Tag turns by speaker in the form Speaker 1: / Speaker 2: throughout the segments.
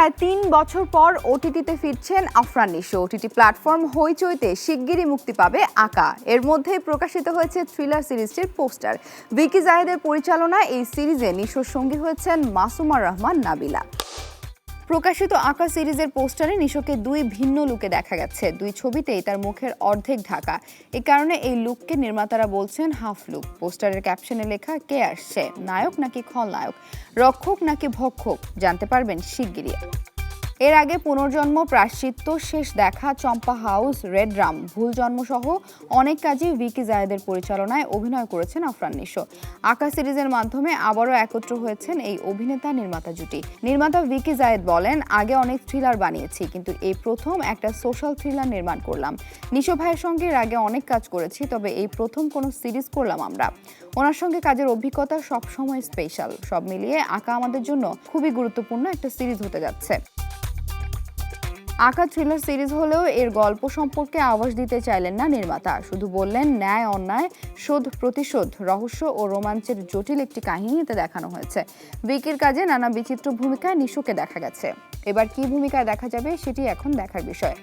Speaker 1: প্রায় তিন বছর পর ওটিটিতে ফিরছেন আফরান নিশো। ওটিটি প্ল্যাটফর্ম হইচইতে শিগগিরই মুক্তি পাবে আঁকা। এর মধ্যে প্রকাশিত হয়েছে থ্রিলার সিরিজটির পোস্টার। ভিকি জাহেদের পরিচালনায় এই সিরিজে নিশোর সঙ্গী হয়েছেন মাসুমার রহমান নাবিলা। প্রকাশিত আঁকা সিরিজের পোস্টারে নিশোকে দুই ভিন্ন লুকে দেখা গেছে। দুই ছবিতেই তার মুখের অর্ধেক ঢাকা। এ কারণে এই লুককে নির্মাতারা বলছেন হাফ লুক। পোস্টারের ক্যাপশনে লেখা, কে আসছে নায়ক নাকি খলনায়ক? রক্ষক নাকি ভক্ষক? জানতে পারবেন শিগগিরই। এর আগে পুনর্জন্ম প্রাশ্চিত্য শেষ দেখা চম্পা হাউস, রেড রাম, ভুল জন্ম সহ অনেক কাজে ভিকি জায়েদের পরিচালনায় অভিনয় করেছেন আফরান নিশো। আঁকা সিরিজের মাধ্যমে আবারও একত্র হয়েছেন এই অভিনেতা নির্মাতা জুটি। নির্মাতা ভিকি জায়েদ বলেন, আগে অনেক থ্রিলার বানিয়েছি, কিন্তু এই প্রথম একটা সোশ্যাল থ্রিলার নির্মাণ করলাম। নিশো ভাইয়ের সঙ্গে এর আগে অনেক কাজ করেছি, তবে এই প্রথম কোনো সিরিজ করলাম আমরা। ওনার সঙ্গে কাজের অভিজ্ঞতা সবসময় স্পেশাল সব মিলিয়ে আঁকা আমাদের জন্য খুবই গুরুত্বপূর্ণ একটা সিরিজ হতে যাচ্ছে। আঁকা থ্রিলার সিরিজ হলেও এর গল্প সম্পর্কে আভাস দিতে চাইলেন না নির্মাতা। শুধু বললেন, ন্যায়, অন্যায়, শোধ, প্রতিশোধ, রহস্য ও রোমাঞ্চের জটিল একটি কাহিনী এতে দেখানো হয়েছে। বিকির কাজে নানা বিচিত্র ভূমিকায় নিশুকে দেখা গেছে। এবার কি ভূমিকায় দেখা যাবে সেটি এখন দেখার বিষয়।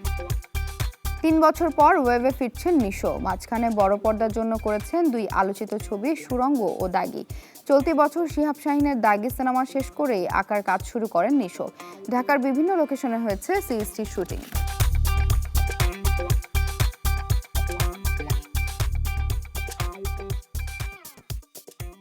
Speaker 1: তিন বছর পর ওয়েবে ফিরছেন নিশো মাঝখানে বড় পর্দার জন্য করেছেন দুই আলোচিত ছবি, সুরঙ্গ ও দাগি। চলতি বছর শিহাব শাহিনের দাগি সিনেমা শেষ করেই আঁকার কাজ শুরু করেন নিশো ঢাকার বিভিন্ন লোকেশনে হয়েছে সিরিজটির শুটিং।